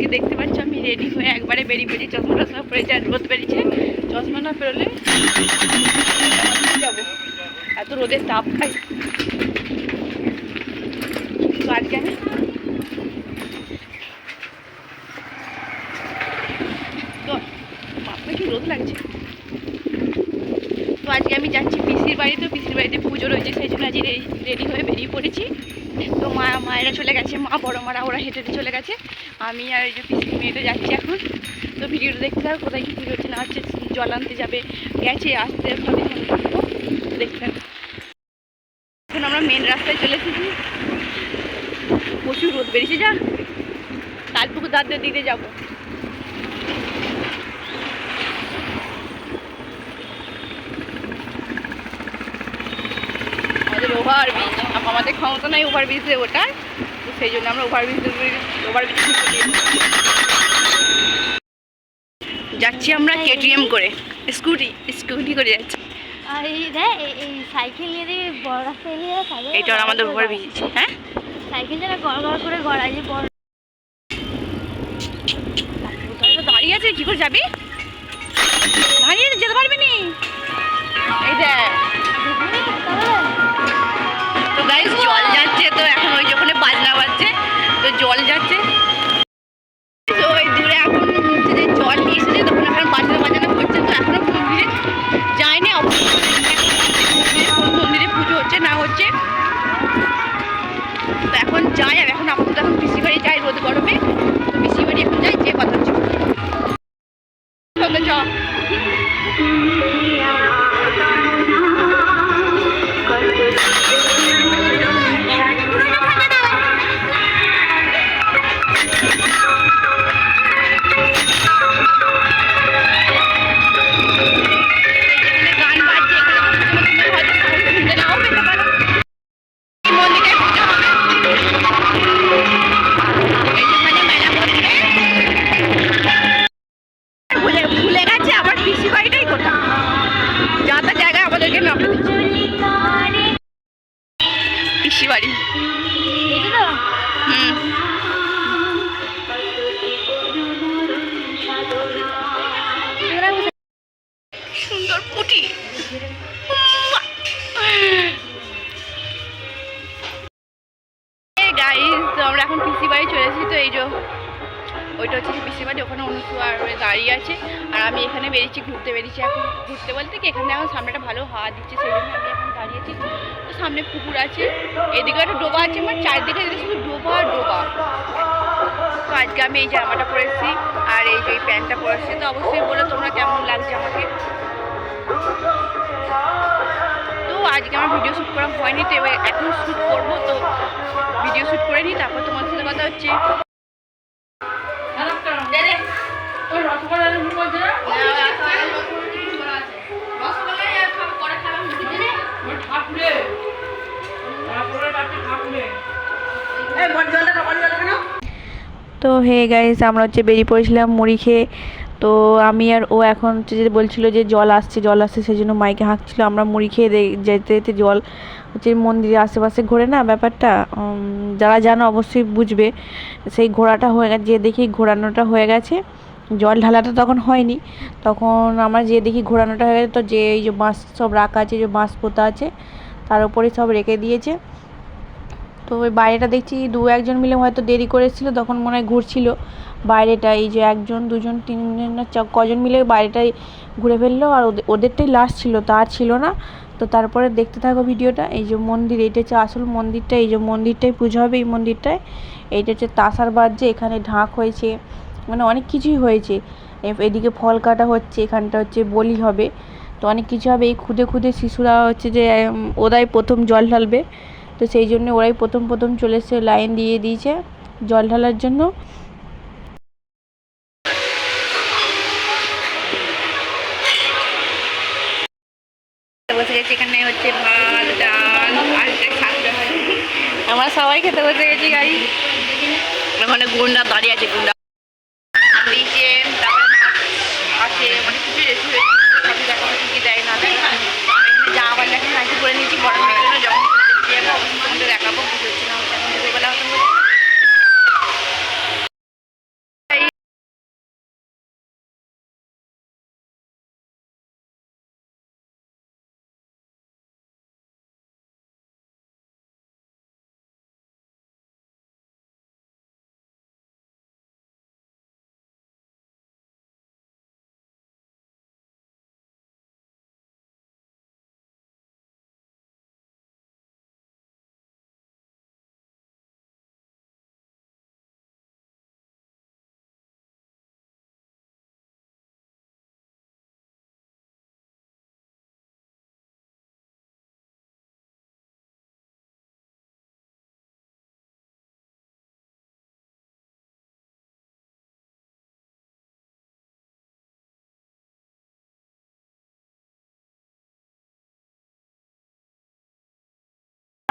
আজকে দেখতে পাচ্ছ, আমি রেডি হয়ে একবারে বেরিয়ে পড়েছি। চশমা টশমা পরেছে আর রোদ বেরিয়েছে, চশমা না পেরোলে যাব। এত রোদের তাপ খাই। তো আজকে আমি তো কি রোদ লাগছে। তো আজকে আমি যাচ্ছি পিসির বাড়িতে পিসির বাড়িতে পুজো রয়েছে, সেই জন্য আজকে রেডি হয়ে বেরিয়ে পড়েছি। তো মা, মায়েরা চলে গেছে। মা, বড় মারা ওরা হেঁটে হেঁটে চলে গেছে। আমি আর এই যে পিসির মেয়েটা যাচ্ছি এখন। তো ভিডিওটা দেখতে থাকো, কোথায় কি হচ্ছে না হচ্ছে জল আনতে যাবে, গেছে, আসতে হবে দেখতে এখন আমরা মেন রাস্তায় চলে এসেছি। প্রচুর রোদ বেরিয়েছে, যা। তালপুকুর দাঁতের দিকে যাব। আমাদের ওভার ব্রিজ আমাদের ক্ষমতা নাই ওভার ব্রিজে ওঠার তো সেই জন্য আমরা ওভার ব্রিজ ওভার ব্রিজ যাচ্ছি আমরা কেটিএম করে। স্কুটি স্কুটি করে যাচ্ছি। হলো আমাদের হ্যাঁ? সাইকেল যেন গড় গড় করে গড়ায় যে বড় কোথায় তো দাঁড়িয়ে আছে কি করে যাবি? যাই আর এখন আপাতত এখন পিসি বাড়ি যাই রোদ গরমে। পিসি বাড়ি হুম। সুন্দর পুটি। গাইজ তো আমরা এখন পিসি বাড়ি চলে এসেছি তো এই যে ওইটা হচ্ছে যে পিসি বাড়ি, ওখানে অনুসু আর দাঁড়িয়ে আছে। আর আমি এখানে বেরিয়েছি, ঘুরতে বেরিয়েছি এখন। ঘুরতে বলতে কি, এখানে এখন সামনেটা ভালো হাওয়া দিচ্ছে, সেই জন্য আমি এখন দাঁড়িয়েছি। তো সামনে পুকুর আছে, এদিকে একটা ডোবা আছে আমার চারদিকে যেটা শুধু ডোবা আর ডোবা। তো আজকে আমি এই জামাটা পরেছি, আর এই যে প্যান্টটা পরেছি তো অবশ্যই বলে তোমরা কেমন লাগছে আমাকে। তো আজকে আমার ভিডিও শ্যুট করা হয়নি, তো এবার এখন শ্যুট করব, তো ভিডিও শ্যুট করে নিই, তারপর তোমার সাথে কথা হচ্ছে। তো হে গাইস আমরা হচ্ছে বেরিয়ে পড়েছিলাম মুড়ি খেয়ে। তো আমি আর ও এখন হচ্ছে যে বলছিল যে জল আসছে জল আসছে সেই জন্য মাইকে হাঁকছিল। আমরা মুড়ি খেয়ে যেতে যেতে জল হচ্ছে মন্দিরের আশেপাশে ঘোরে না ব্যাপারটা? যারা জানো অবশ্যই বুঝবে। সেই ঘোরাটা হয়ে গেছে, যে দেখি ঘোরানোটা হয়ে গেছে। জল ঢালাটা তখন হয়নি। তখন আমরা যে দেখি ঘোরানোটা হয়ে গেছে, তো যে এই যে বাঁশ সব রাখা আছে, যে বাঁশ পোতা আছে, তার উপরে সব রেখে দিয়েছে। তো ওই বাইরেটা দেখছি দু একজন মিলে হয়তো দেরি করেছিল, তখন মনে হয় ঘুরছিল। বাইরেটা এই যে একজন, দুজন, তিনজন না কজন মিলে বাইরেটাই ঘুরে ফেলল। আর ওদের ওদেরটাই লাস্ট ছিল, তার ছিল না। তো তারপরে দেখতে থাকো ভিডিওটা, এই যে মন্দির, এইটা হচ্ছে আসল মন্দিরটা, এই যে মন্দিরটাই পুজো হবে এই মন্দিরটায়। এইটা হচ্ছে তাসার বাজছে এখানে ঢাক হয়েছে মানে অনেক কিছুই হয়েছে। এদিকে ফল কাটা হচ্ছে, এখানটা হচ্ছে বলি হবে। তো অনেক কিছু হবে, এই খুদে খুদে শিশুরা হচ্ছে যে ওরাই প্রথম জল ঢালবে। তো সেই জন্য ওরাই প্রথম প্রথম চলে এসে লাইন দিয়ে দিয়েছে জল ঢালার জন্য। হচ্ছে আমরা সবাই খেতে বসে গেছি গাড়ি ওখানে গুন্ডা দাঁড়িয়ে আছে, গুন্ডা।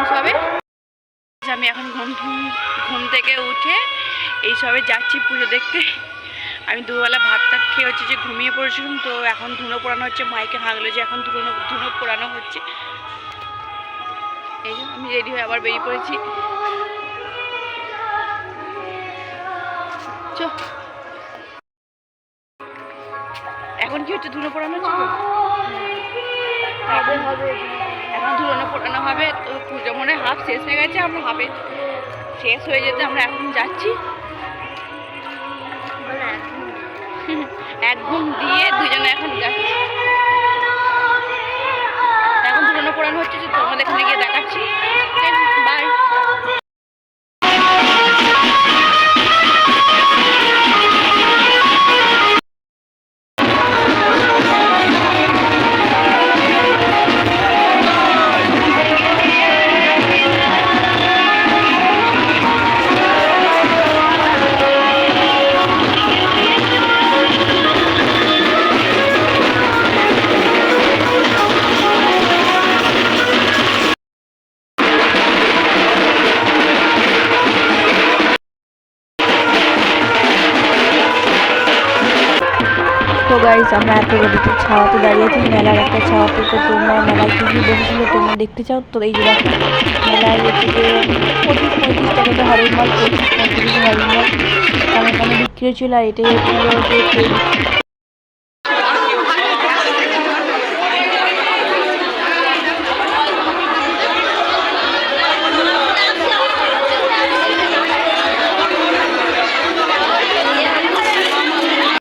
সবে। আমি এখন ঘুম, ঘুম- থেকে উঠে এই সবে যাচ্ছি পুজো দেখতে। আমি দুবেলা ভাত টাত খেয়ে হচ্ছে যে ঘুমিয়ে পড়েছিলাম, তো এখন ধুনো পোড়ানো হচ্ছে, মাইকে হাগলো যে এখন ধুনো ধুনো পোড়ানো হচ্ছে। এই আমি রেডি হয়ে আবার বেরিয়ে পড়েছি। এখন কি হচ্ছে, ধুনো পোড়ানো হচ্ছে? হবে হবে এখন ধুলানো ফোটানো হবে তো পুজো মনে হাফ শেষ হয়ে গেছে আমরা হাফে শেষ হয়ে যেতে আমরা এখন যাচ্ছি। এক ঘুম দিয়ে দুজনে এখন যাচ্ছি। তো গাইস আমরা এত গদিতে ছাওয়াতে দাঁড়িয়ে আছি মেলার একটা ছাওয়াতে, তো তোমরা মেলায় কী কী বসেছিলো তোমরা দেখতে চাও? তো এই যে মেলায় যে পঁচিশ পঁয়ত্রিশ টাকাতে হরেক মাল, পঁচিশ পঁয়ত্রিশ হরেক মাল কানে কানে বিক্রি হয়েছিল আর এটাই হচ্ছে